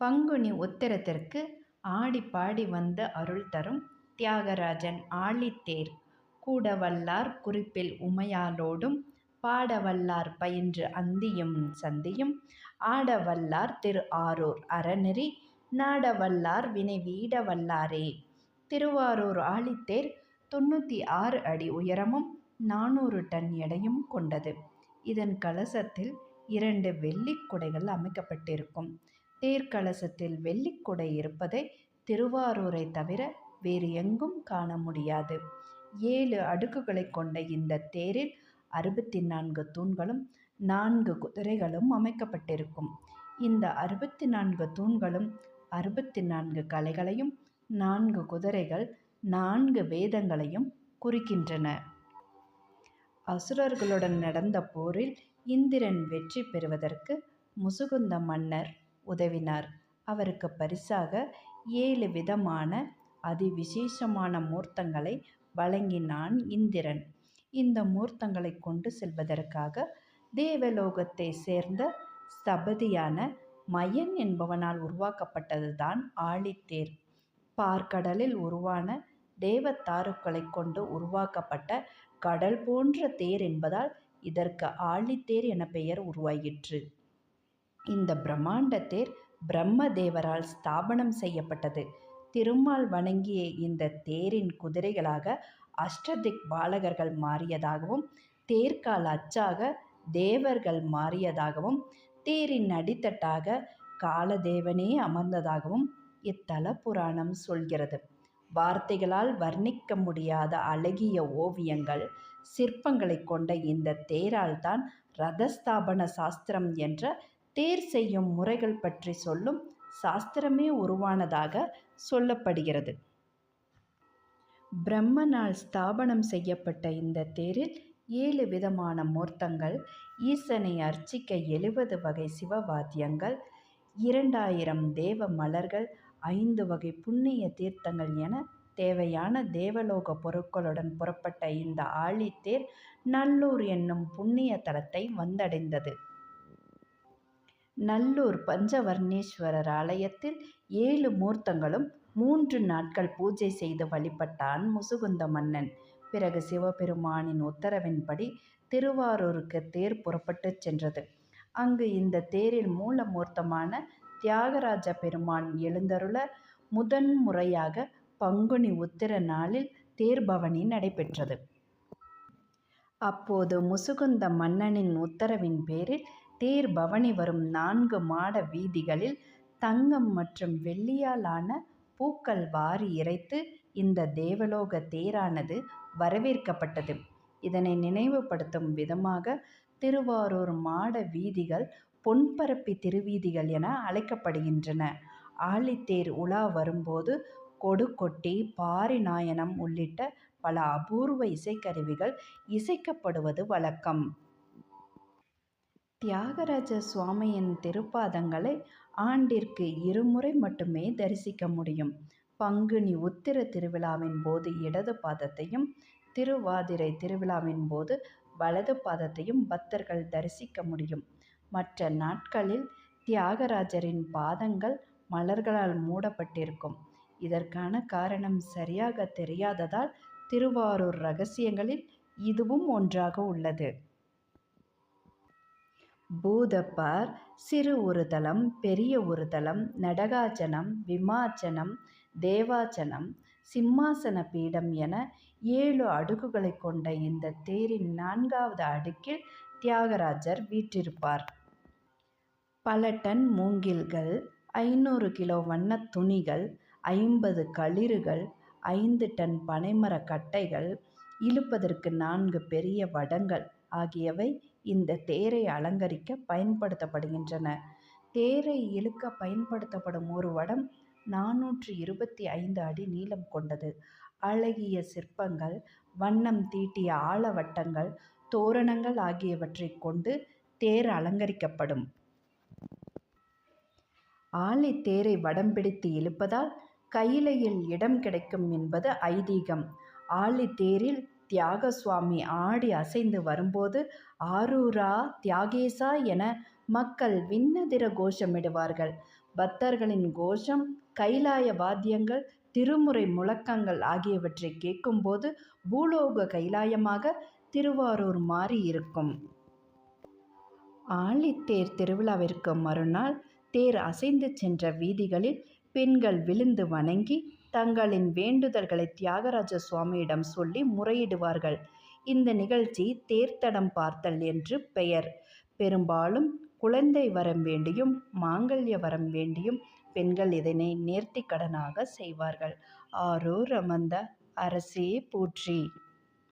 பங்குனி உத்திரத்திற்கு ஆடிப்பாடி வந்து அருள் தரும் தியாகராஜன் ஆழித்தேர். கூடவல்லார் குறிப்பில் உமையாலோடும் பாடவல்லார் பயின்று அந்தியும் சந்தியும். ஆடவல்லார் திரு ஆரூர் அறநெறி நாடவல்லார் வினை வீடவல்லாரே. திருவாரூர் ஆழித்தேர் தொண்ணூற்றி ஆறு அடி உயரமும் நானூறு டன் எடையும் கொண்டது. இதன் கலசத்தில் இரண்டு வெள்ளிக் குடைகள் அமைக்கப்பட்டிருக்கும். தேர்க்கலசத்தில் வெள்ளிக்குடை இருப்பதை திருவாரூரை தவிர வேறு எங்கும் காண முடியாது. ஏழு அடுக்குகளை கொண்ட இந்த தேரில் அறுபத்தி நான்கு தூண்களும் நான்கு குதிரைகளும் அமைக்கப்பட்டிருக்கும். இந்த அறுபத்தி நான்கு தூண்களும் அறுபத்தி நான்கு கலைகளையும் நான்கு குதிரைகள் நான்கு வேதங்களையும் குறிக்கின்றன. அசுரர்களுடன் நடந்த போரில் இந்திரன் வெற்றி பெறுவதற்கு முசுகுந்த மன்னர் உதவினார். அவருக்கு பரிசாக ஏழு விதமான அதிவிசேஷமான மூர்த்தங்களை வழங்கினான் இந்திரன். இந்த மூர்த்தங்களை கொண்டு செல்வதற்காக தேவலோகத்தை சேர்ந்த ஸ்தபதியான மயன் என்பவனால் உருவாக்கப்பட்டதுதான் ஆழித்தேர். பார்க்கடலில் உருவான தேவத்தாருக்களை கொண்டு உருவாக்கப்பட்ட கடல் போன்ற தேர் என்பதால் இதற்கு ஆழித்தேர் என பெயர் உருவாயிற்று. இந்த பிரம்மாண்ட தேர் பிரம்மதேவரால் ஸ்தாபனம் செய்யப்பட்டது. திருமால் வணங்கிய இந்த தேரின் குதிரைகளாக அஷ்டதிக் பாலகர்கள் மாறியதாகவும் தேர்கால் அச்சாக தேவர்கள் மாறியதாகவும் தேரின் அடித்தட்டாக காலதேவனே அமர்ந்ததாகவும் இத்தல புராணம் சொல்கிறது. வார்த்தைகளால் வர்ணிக்க முடியாத அழகிய ஓவியங்கள் சிற்பங்களை கொண்ட இந்த தேரால் தான் ரதஸ்தாபன சாஸ்திரம் என்ற தேர் செய்யும் முறைகள் பற்றி சொல்லும் சாஸ்திரமே உருவானதாக சொல்லப்படுகிறது. பிரம்மனால் ஸ்தாபனம் செய்யப்பட்ட இந்த தேரில் ஏழு விதமான மூர்த்தங்கள் ஈசனை அர்ச்சிக்க எழுபது வகை சிவவாத்தியங்கள் இரண்டாயிரம் தேவ மலர்கள் ஐந்து வகை புண்ணிய தீர்த்தங்கள் என தேவையான தேவலோக பொருட்களுடன் புறப்பட்ட இந்த ஆழித்தேர் நல்லூர் என்னும் புண்ணிய தலத்தை வந்தடைந்தது. நல்லூர் பஞ்சவர்ணேஸ்வரர் ஆலயத்தில் ஏழு மூர்த்தங்களும் மூன்று நாட்கள் பூஜை செய்து வழிபட்டான் முசுகுந்த மன்னன். பிறகு சிவபெருமானின் உத்தரவின்படி திருவாரூருக்கு தேர் புறப்பட்டுச் சென்றது. அங்கு இந்த தேரில் மூலமூர்த்தமான தியாகராஜ பெருமான் எழுந்தருள முதன் முறையாக பங்குனி உத்திர நாளில் தேர்பவனி நடைபெற்றது. அப்போது முசுகுந்த மன்னனின் உத்தரவின் பேரில் தேர் பவனி வரும் நான்கு மாட வீதிகளில் தங்கம் மற்றும் வெள்ளியாலான பூக்கள் வாரி இறைத்து இந்த தேவலோக தேரானது வரவேற்கப்பட்டது. இதனை நினைவுபடுத்தும் விதமாக திருவாரூர் மாட வீதிகள் பொன்பரப்பி திருவீதிகள் என அழைக்கப்படுகின்றன. ஆழித்தேர் உலா வரும்போது கொடுக்கொட்டி பாரி பாரிநாயனம் உள்ளிட்ட பல அபூர்வ இசைக்கருவிகள் இசைக்கப்படுவது வழக்கம். தியாகராஜ சுவாமியின் திருப்பாதங்களை ஆண்டிற்கு இருமுறை மட்டுமே தரிசிக்க முடியும். பங்குனி உத்திர திருவிழாவின் போது இடது பாதத்தையும் திருவாதிரை திருவிழாவின் போது வலது பாதத்தையும் பக்தர்கள் தரிசிக்க முடியும். மற்ற நாட்களில் தியாகராஜரின் பாதங்கள் மலர்களால் மூடப்பட்டிருக்கும். இதற்கான காரணம் சரியாக தெரியாததால் திருவாரூர் ரகசியங்களில் இதுவும் ஒன்றாக உள்ளது. பூதப்பார் சிறு உருதலம் பெரிய உருதலம் நடகாச்சனம் விமாச்சனம் தேவாச்சனம் சிம்மாசன பீடம் என ஏழு அடுக்குகளை கொண்ட இந்த தேரின் நான்காவது அடுக்கில் தியாகராஜர் வீற்றிருப்பார். பல டன் மூங்கில்கள் ஐநூறு கிலோ வண்ணத் துணிகள் ஐம்பது களிறுகள் ஐந்து டன் பனைமரக் கட்டைகள் இழுப்பதற்கு நான்கு பெரிய வடங்கள் ஆகியவை இந்த தேரை அலங்கரிக்க பயன்படுத்தப்படுகின்றன. தேரை இழுக்க பயன்படுத்தப்படும் ஒரு வடம் நானூற்றி இருபத்தி ஐந்து அடி நீளம் கொண்டது. அழகிய சிற்பங்கள் வண்ணம் தீட்டிய ஆலவட்டங்கள் தோரணங்கள் ஆகியவற்றைக் கொண்டு தேர் அலங்கரிக்கப்படும். ஆழித்தேரை வடம் பிடித்து இழுப்பதால் கையிலையில் இடம் கிடைக்கும் என்பது ஐதீகம். ஆழித்தேரில் தியாக சுவாமி ஆடி அசைந்து வரும்போது ஆரூரா தியாகேசா என மக்கள் விண்ணதிர கோஷமிடுவார்கள். பக்தர்களின் கோஷம் கைலாய வாத்தியங்கள் திருமுறை முழக்கங்கள் ஆகியவற்றை கேட்கும்போது பூலோக கைலாயமாக திருவாரூர் மாறி இருக்கும். ஆழித்தேர் திருவிழாவிற்கு மறுநாள் தேர் அசைந்து சென்ற வீதிகளில் பெண்கள் விழுந்து வணங்கி தங்களின் வேண்டுதல்களை தியாகராஜ சுவாமியிடம் சொல்லி முறையிடுவார்கள். இந்த நிகழ்ச்சி தேர்த்தடம் பார்த்தல் என்று பெயர். பெரும்பாலும் குழந்தை வரம் வேண்டியும் மாங்கல்ய வரம் வேண்டியும் பெண்கள் இதனை நேர்த்திக்கடனாக செய்வார்கள். ஆரூர் அமர்ந்த அரசே போற்றி.